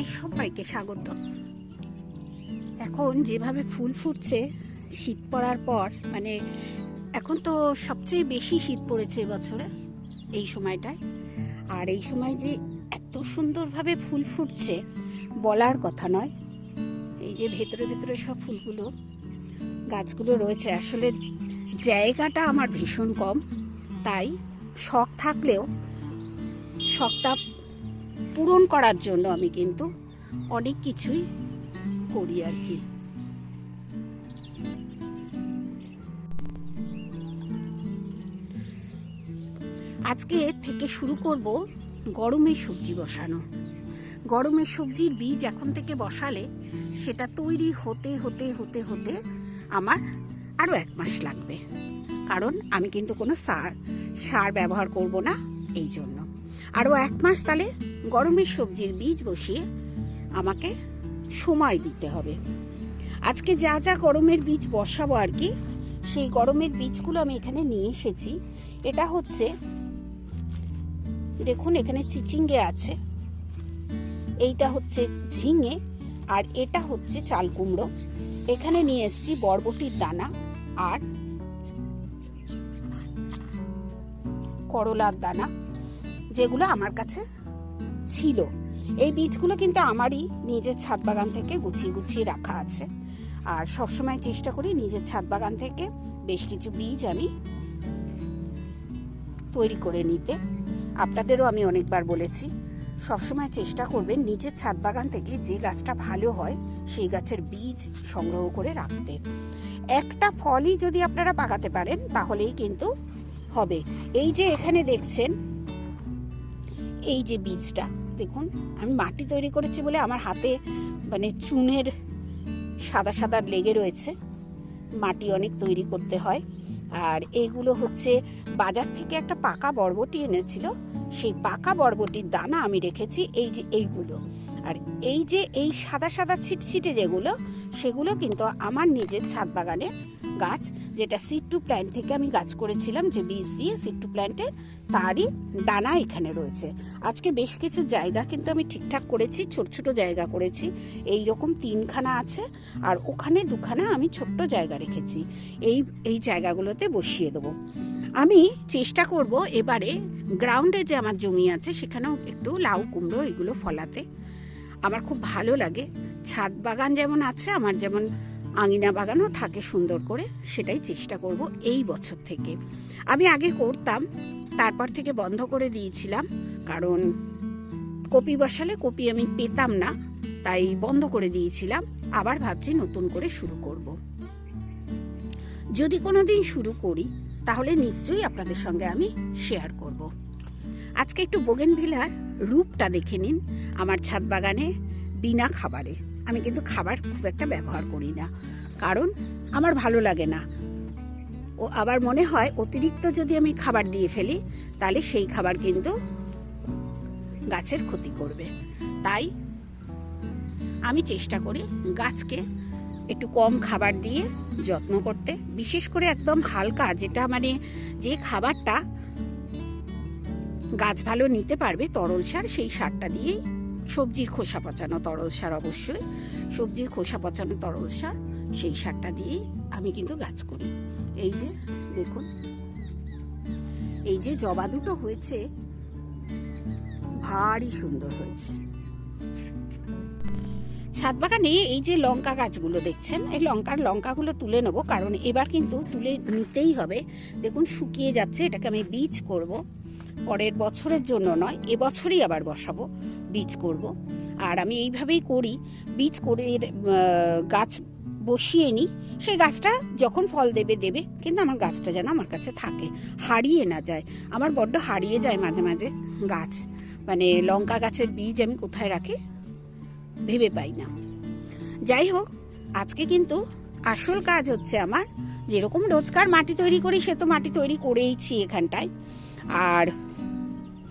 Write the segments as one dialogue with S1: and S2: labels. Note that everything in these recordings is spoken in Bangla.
S1: বাগানে সবাইকে স্বাগত। এখন যেভাবে ফুল ফুটছে, শীত পড়ার পর মানে এখন তো সবচেয়ে বেশি শীত পড়েছে বছরে এই সময়টায়। আর এই সময় যে এত সুন্দরভাবে ফুল ফুটছে, বলার কথা নয়। এই যে ভেতরে ভেতরে সব ফুলগুলো, গাছগুলো রয়েছে, আসলে জায়গাটা আমার ভীষণ কম। তাই শখ থাকলেও, শখটা পূরণ করার জন্য আমি কিন্তু অনেক কিছুই করি আর কি। আজকে থেকে শুরু করব গরমের সবজি বসানো। গরমের সবজির বীজ এখন থেকে বসালে সেটা তৈরি হতে হতে হতে হতে আমার আরও এক মাস লাগবে। কারণ আমি কিন্তু কোনো সার সার ব্যবহার করব না এই জন্য। আরও এক মাস তাহলে গরমের সবজির বীজ বসিয়ে আমাকে সময় দিতে হবে। আজকে যা যা গরমের বীজ বসাবো আর কি, সেই গরমের বীজগুলো আমি এখানে নিয়ে এসেছি। এটা হচ্ছে, দেখুন এখানে চিচিঙ্গে আছে, এইটা হচ্ছে ঝিঙে আর এটা হচ্ছে চাল কুমড়ো। এখানে নিয়ে এসেছি বরবটির দানা আর করলার দানা। যেগুলো আমার কাছে ছিল। এই বীজগুলো কিন্তু আমারই নিজের ছাদ বাগান থেকে গুছিয়ে গুছিয়ে রাখা আছে। আর সবসময় চেষ্টা করি নিজের ছাদ বাগান থেকে বেশ কিছু বীজ আমি তৈরি করে নিতে। আপনাদেরও আমি অনেকবার বলেছি, সবসময় চেষ্টা করবেন নিজের ছাদ বাগান থেকে যে গাছটা ভালো হয় সেই গাছের বীজ সংগ্রহ করে রাখতে। একটা ফলই যদি আপনারা পাকাতে পারেন তাহলেই কিন্তু হবে। এই যে এখানে দেখছেন এই যে বীজটা, দেখুন, আমি মাটি তৈরি করেছি বলে আমার হাতে মানে চুনের সাদা সাদা লেগে রয়েছে। মাটি অনেক তৈরি করতে হয়। আর এইগুলো হচ্ছে, বাজার থেকে একটা পাকা বরবটি এনেছিল। সেই পাকা বরবটির দানা আমি রেখেছি, এই যে এইগুলো। আর এই যে এই সাদা সাদা ছিটছিটে যেগুলো, সেগুলো কিন্তু আমার নিজের ছাদ বাগানে গাছ যেটা সিড টু প্ল্যান্ট থেকে আমি গাছ করেছিলাম, যে বীজ দিয়ে সিড টু প্ল্যান্টের তারই দানা এখানে রয়েছে। আজকে বেশ কিছু জায়গা কিন্তু আমি ঠিকঠাক করেছি, ছোট ছোট জায়গা করেছি। এই রকম তিনখানা আছে আর ওখানে দুখানা আমি ছোট্ট জায়গা রেখেছি। এই এই জায়গাগুলোতে বসিয়ে দেবো। আমি চেষ্টা করব এবারে গ্রাউন্ডে যে আমার জমি আছে, সেখানেও একটু লাউ কুমড়ো এগুলো ফলাতে। আমার খুব ভালো লাগে। ছাদ বাগান যেমন আছে, আমার যেমন আঙিনা বাগানও থাকে সুন্দর করে, সেটাই চেষ্টা করব এই বছর থেকে। আমি আগে করতাম, তারপর থেকে বন্ধ করে দিয়েছিলাম, কারণ কপি বসালে কপি আমি পেতাম না, তাই বন্ধ করে দিয়েছিলাম, আবার ভাবছি নতুন করে শুরু করব। যদি কোনো দিন শুরু করি, তাহলে নিশ্চয়ই আপনাদের সঙ্গে আমি শেয়ার করব। আজকে একটু বোগেনভিলার রূপটা দেখে নিন, আমার ছাদ বাগানে বিনা খাবারে। আমি কিন্তু খাবার খুব একটা ব্যবহার করি না। কারণ আমার ভালো লাগে না। ও আবার মনে হয় অতিরিক্ত যদি আমি খাবার দিয়ে ফেলি, তাহলে সেই খাবার কিন্তু গাছের ক্ষতি করবে। তাই আমি চেষ্টা করি গাছকে একটু কম খাবার দিয়ে যত্ন করতে। বিশেষ করে একদম হালকা যেটা মানে যে খাবারটা গাছ ভালো নিতে পারবে তরল সার, সেই সারটা দিয়েই সবজির খোসা পচানো তরল সার অবশ্যই। সবজির খোসা পচানো তরল সার, সেই সারটা দিয়েই আমি কিন্তু গাছ করি। এই যে, দেখুন। এই যে জবা দুটো হয়েছে, ভারী সুন্দর হয়েছে। ছাদ বাগানে এই যে লঙ্কা গাছগুলো দেখছেন, এই লঙ্কার লঙ্কাগুলো তুলে নেব, কারণ এবার কিন্তু তুলে নিতেই হবে। দেখুন, শুকিয়ে যাচ্ছে, এটাকে আমি বীজ করব। পরের বছরের জন্য নয়, এবছরই আবার বসাবো, বীজ করব। আর আমি এইভাবেই করি, বীজ করে গাছ বসিয়ে নিই। সেই গাছটা যখন ফল দেবে দেবে, কিন্তু আমার গাছটা যেন আমার কাছে থাকে, হারিয়ে না যায়। আমার বড্ড হারিয়ে যায় মাঝে মাঝে গাছ। মানে লঙ্কা গাছের বীজ আমি কোথায় রাখি? ভেবে পাই না। যাই হোক, আজকে কিন্তু আসল কাজ হচ্ছে আমার, যেরকম রোজকার মাটি তৈরি করি, সে তো মাটি তৈরি করেইছি এখানটায়। আর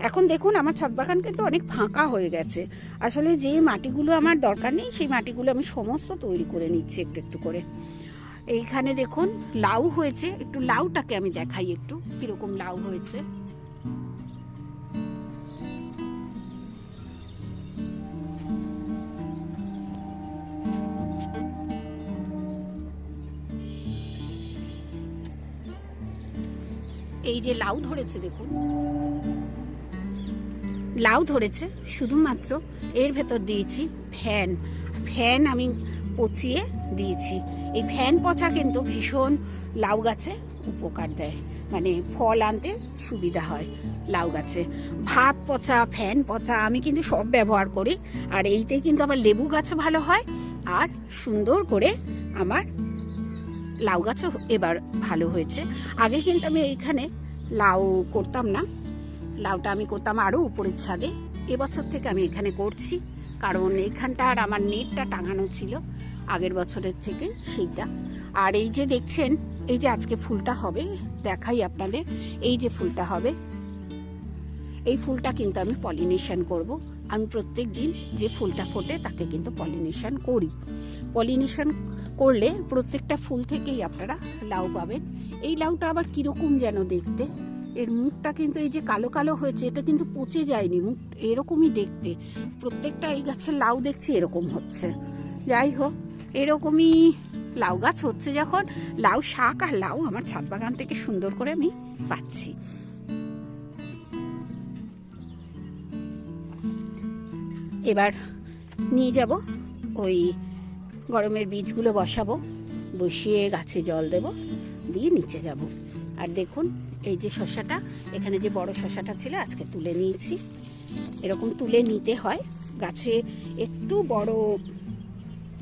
S1: এখন দেখুন, আমার ছাদ বাগান কিন্তু অনেক ফাঁকা হয়ে গেছে। আসলে যে মাটিগুলো আমার দরকার নেই, সেই মাটিগুলো আমি সমস্ত তৈরি করে নিচ্ছি একটু একটু করে। এইখানে দেখুন, লাউ হয়েছে। একটু লাউটাকে আমি দেখাই একটু, কীরকম লাউ হয়েছে। এই যে লাউ ধরেছে, দেখুন। লাউ ধরেছে, শুধুমাত্র এর ভেতর দিয়েছি ফ্যান। ফ্যান আমি পচিয়ে দিয়েছি। এই ফ্যান পচা কিন্তু ভীষণ লাউ গাছে উপকার দেয়। মানে ফল আনতে সুবিধা হয় লাউ গাছে। ভাত পচা, ফ্যান পচা, আমি কিন্তু সব ব্যবহার করি। আর এইতে কিন্তু আমার লেবু গাছও ভালো হয়। আর সুন্দর করে আমার লাউ গাছও এবার ভালো হয়েছে। আগে কিন্তু আমি এইখানে লাউ করতাম না। লাউটা আমি করতাম আরও উপরের ছাদে। এবছর থেকে আমি এখানে করছি। কারণ এইখানটা আর আমার নেটটা টাঙানো ছিল আগের বছরের থেকে সেইটা। আর এই যে দেখছেন, এই যে আজকে ফুলটা হবে, দেখাই আপনাদের। এই যে ফুলটা হবে, এই ফুলটা কিন্তু আমি পলিনেশন করব। আমি প্রত্যেক দিন যে ফুলটা ফোটে তাকে কিন্তু পলিনেশন করি। পলিনেশন করলে প্রত্যেকটা ফুল থেকেই আপনারা লাউ পাবেন। এই লাউটা আবার কীরকম যেন দেখতে? এর মুখটা কিন্তু এই যে কালো কালো হয়েছে, এটা কিন্তু পচে যায়নি। মুখ এরকমই দেখতে। প্রত্যেকটা এই গাছের লাউ দেখছি এরকম হচ্ছে। যাই হোক, এরকমই লাউ গাছ হচ্ছে যখন লাউ শাক আর লাউ আমার ছাদ বাগান থেকে সুন্দর করে আমি পাচ্ছি। এবার নিয়ে যাব ওই গরমের বীজগুলো বসাবো, বসিয়ে গাছে জল দেব, দিয়ে নিচে যাব। আর দেখুন, এই যে শশাটা এখানে যে বড় শশাটা ছিল, আজকে তুলে নিয়েছি। এরকম তুলে নিতে হয়, গাছে একটু বড়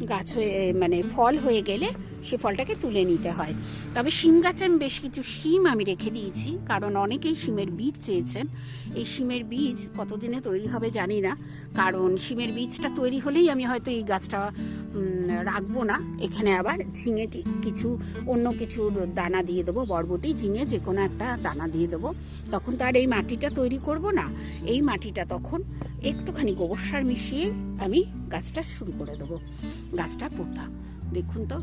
S1: গাছ হয়ে মানে ফল হয়ে গেলে সে ফলটাকে তুলে নিতে হয়। তবে শিম গাছে আমি বেশ কিছু শিম আমি রেখে দিয়েছি, কারণ অনেকেই শিমের বীজ চেয়েছেন। এই শিমের বীজ কতদিনে তৈরি হবে জানি না, কারণ শিমের বীজটা তৈরি হলেই আমি হয়তো এই গাছটা রাখব না। এখানে আবার ঝিঙে কিছু অন্য কিছু দানা দিয়ে দেবো, বরবটি, ঝিঙে, যে কোনো একটা দানা দিয়ে দেবো। তখন তো আর এই মাটিটা তৈরি করব না। এই মাটিটা তখন একটুখানি গোবর সার মিশিয়ে আমি গাছটা শুরু করে দেবো। গাছটা পোতা। দেখুন তো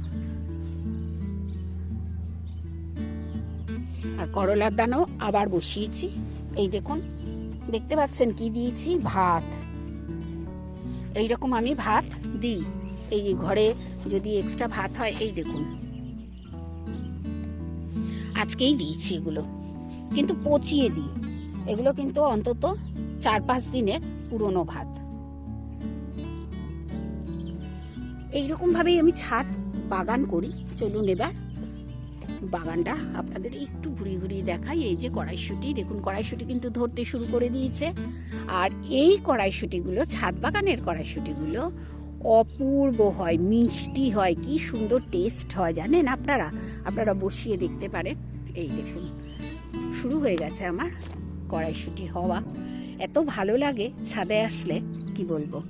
S1: আর করলার দানাও আবার বসিয়েছি। এই দেখুন, দেখতে পাচ্ছেন কি দিয়েছি? ভাত। এইরকম আমি ভাত দিই। এই ঘরে যদি এক্সট্রা ভাত হয়, এই দেখুন। আজকেই দিয়েছি এগুলো। কিন্তু পচিয়ে দিই। এগুলো কিন্তু অন্তত চার পাঁচ দিনের পুরনো ভাত। এইরকম ভাবেই আমি ছাদ বাগান করি। চলুন এবার বাগানটা আপনাদের একটু ঘুরিয়ে ঘুরিয়ে দেখাই। এই যে কড়াইশুটি, দেখুন, কড়াইশুটি কিন্তু ধরতে শুরু করে দিয়েছে। আর এই কড়াইশুটিগুলো, ছাদ বাগানের কড়াইশুটিগুলো অপূর্ব হয়, মিষ্টি হয়, কি সুন্দর টেস্ট হয়, জানেন আপনারা? আপনারা বসিয়ে দেখতে পারেন। এই দেখুন, শুরু হয়ে গেছে আমার কড়াইশুটি হওয়া। এত ভালো লাগে ছাদে আসলে, কি বলব?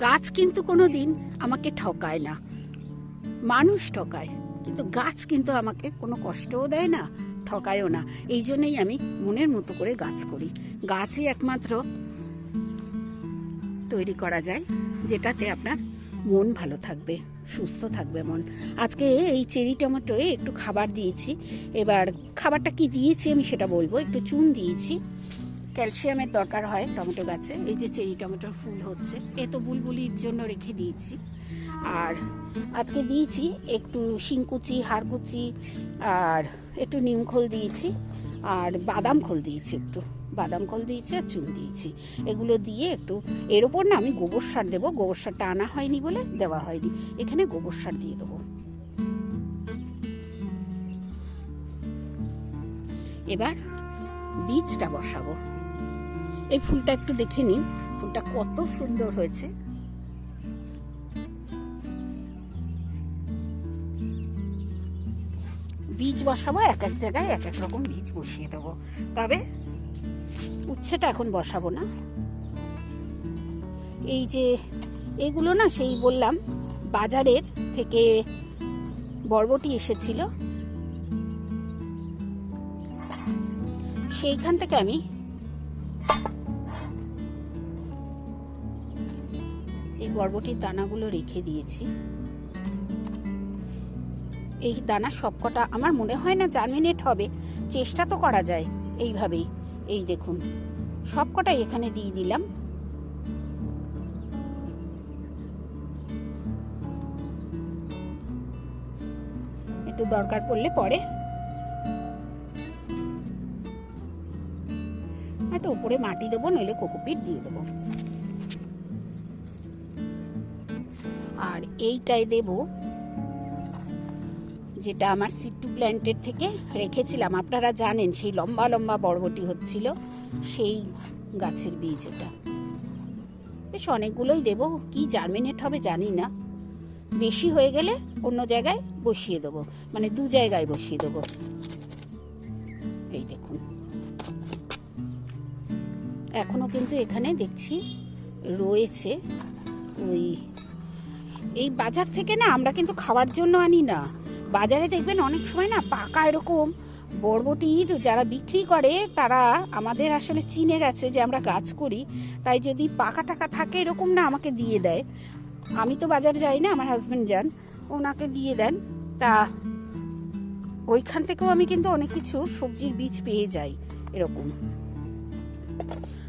S1: গাছ কিন্তু কোনো দিন আমাকে ঠকায় না। মানুষ ঠকায়, কিন্তু গাছ কিন্তু আমাকে কোনো কষ্টও দেয় না, ঠকায়ও না। এই জন্যই আমি মনের মতো করে গাছ করি। গাছই একমাত্র তৈরি করা যায়, যেটাতে আপনার মন ভালো থাকবে, সুস্থ থাকবে মন। আজকে এই চেরি টমেটোয়ে একটু খাবার দিয়েছি। এবার খাবারটা কি দিয়েছি আমি সেটা বলব। একটু চুন দিয়েছি। ক্যালসিয়ামের দরকার হয় টমেটো গাছে। এই যে চেরি টমেটোর ফুল হচ্ছে, এ তো বুলবুলির জন্য রেখে দিয়েছি। আর আজকে দিয়েছি একটু শিংকুচি, হাড়কুচি আর একটু নিমখোল দিয়েছি আর বাদাম খোল দিয়েছি একটু। বাদাম খোল দিয়েছি আর চুন দিয়েছি। এগুলো দিয়ে একটু এর ওপর না আমি গোবর সার দেবো। গোবর সারটা আনা হয়নি বলে দেওয়া হয়নি। এখানে গোবর সার দিয়ে দেবো। এবার বীজটা বসাবো। এই ফুলটা একটু দেখে নিন। ফুলটা কত সুন্দর হয়েছে। বীজ বসাবো, এক এক জায়গায় এক এক রকম বীজ বসিয়ে দেবো। তবে উচ্ছেটা এখন বসাবো না। এই যে এগুলো না, সেই বললাম, বাজারের থেকে বরবটি এসেছিল। সেইখান থেকে আমি এই বরবটির দানাগুলো রেখে দিয়েছি। এই দানা সবকটা আমার মনে হয় না জার্মিনেট হবে। চেষ্টা তো করা যায় এইভাবেই। এই দেখুন, সবকটাই এখানে দিয়ে দিলাম। একটু দরকার পড়লে পরে। একটা উপরে মাটি দেবো, নইলে কোকোপিট দিয়ে দেবো। আর এইটাই দেব যেটা আমার সিট্টু প্ল্যান্টের থেকে রেখেছিলাম। আপনারা জানেন সেই লম্বা লম্বা বরবটি হচ্ছিল সেই গাছের বীজ এটা। বেশ অনেকগুলোই দেবো, কি জার্মিনেট হবে জানি না। বেশি হয়ে গেলে অন্য জায়গায় বসিয়ে দেবো মানে দু জায়গায় বসিয়ে দেবো। এই দেখুন। এখনও কিন্তু এখানে দেখছি রয়েছে ওই, এই বাজার থেকে না আমরা কিন্তু খাওয়ার জন্য আনি না। বাজারে দেখবেন অনেক সময় না পাকা এরকম বরবটির যারা বিক্রি করে, তারা আমাদের আসলে চিনে গেছে যে আমরা গাছ করি। তাই যদি পাকা টাকা থাকে এরকম না আমাকে দিয়ে দেয়। আমি তো বাজার যাই না, আমার হাজব্যান্ড যান, ওনাকে দিয়ে দেন। তা ওইখান থেকেও আমি কিন্তু অনেক কিছু সবজির বীজ পেয়ে যাই এরকম।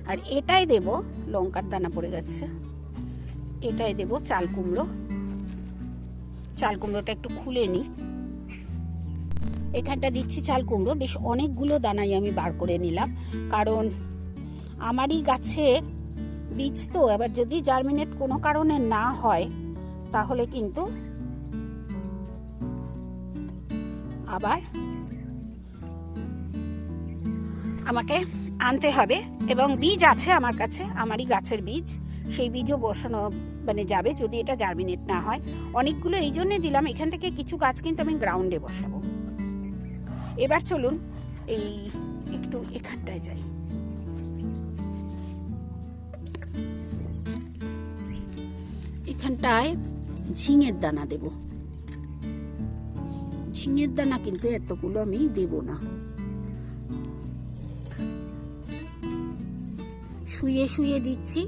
S1: আর এটাই দেব, লঙ্কার দানা পড়ে গেছে। এটাই দেব, চাল কুমড়ো। চাল কুমড়োটা একটু খুলে নিই এখানটা দিচ্ছি চাল কুমড়ো। বেশ অনেকগুলো দানাই আমি বার করে নিলাম। কারণ আমারই গাছে বীজ তো, এবার যদি জার্মিনেট কোনো কারণে না হয়, তাহলে কিন্তু আবার আমাকে আনতে হবে এবং বীজ আছে আমার কাছে, আমারই গাছের বীজ। সেই বীজও বসানো মানে যাবে যদি এটা জার্মিনেট না হয়। অনেকগুলো এই জন্যে দিলাম। এখান থেকে কিছু গাছ কিন্তু আমি গ্রাউন্ডে বসাবো। এবার চলুন এই একটু এখানটায় যাই। এখানটায় ঝিঙের দানা দেব। ঝিঙের দানা কিন্তু এতগুলো আমি দেব না। শুয়ে শুয়ে দিচ্ছি,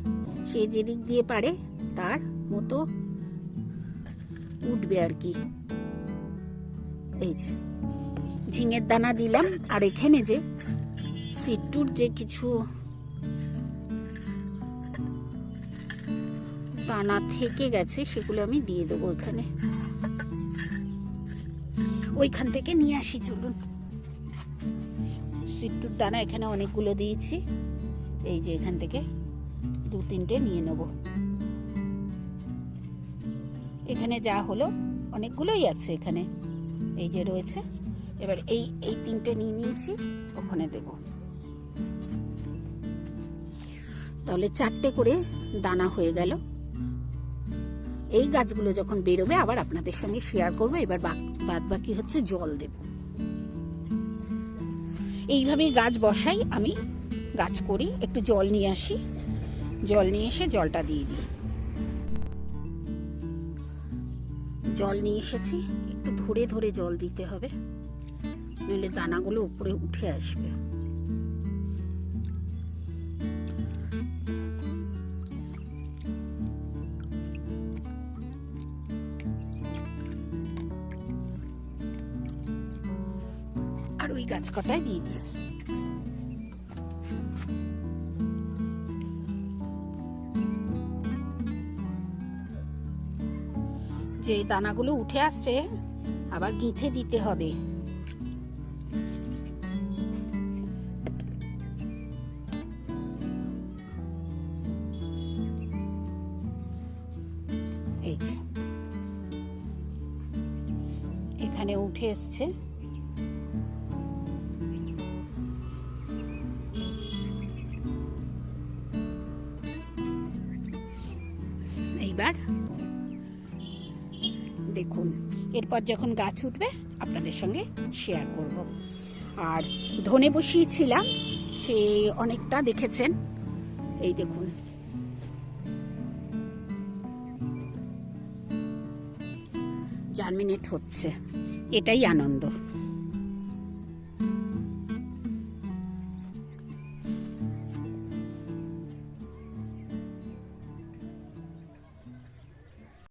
S1: সে যেদিক দিয়ে পারে তার মতো উঠবে আর কি। এই ঝিঙের দানা দিলাম, আর এখানে যে সিট্টুর যে কিছু দানা থেকে গেছে, সেগুলো আমি দিয়ে দেবো এখানে। ওইখান থেকে নিয়ে আসি, চলুন। সিট্টুর দানা এখানে অনেকগুলো দিয়েছি। এই যে এখান থেকে দু তিনটে নিয়ে নেব। এখানে যা হলো, অনেকগুলোই আছে এখানে। এই যে রয়েছে। এবার এই এই তিনটে নিয়ে নিয়েছি, ওখানে দেব। তাহলে চারটে করে দানা হয়ে গেল। এই গাছগুলো যখন বেরোবে, আবার আপনাদের সঙ্গে শেয়ার করব। এবার বাদ বাকি হচ্ছে জল দেব। এইভাবেই গাছ বসাই আমি। গাছ করি, একটু জল নিয়ে আসি। জল নিয়ে এসে জলটা দিয়ে দিই। জল নিয়ে এসেছি, একটু ধরে ধরে জল দিতে হবে। নইলে দানাগুলো উপরে উঠে আসবে আর ওই গাছ কটায় দিয়ে দিই যে দানাগুলো উঠে আসছে, আবার গিঁথে দিতে হবে। এখানে উঠে এসছে। এরপর যখন গাছ উঠবে, আপনাদের সঙ্গে শেয়ার করব। আর ধনে বসিয়েছিলাম, সে অনেকটা দেখেছেন। এই দেখুন। জার্মিনেট হচ্ছে। এটাই আনন্দ।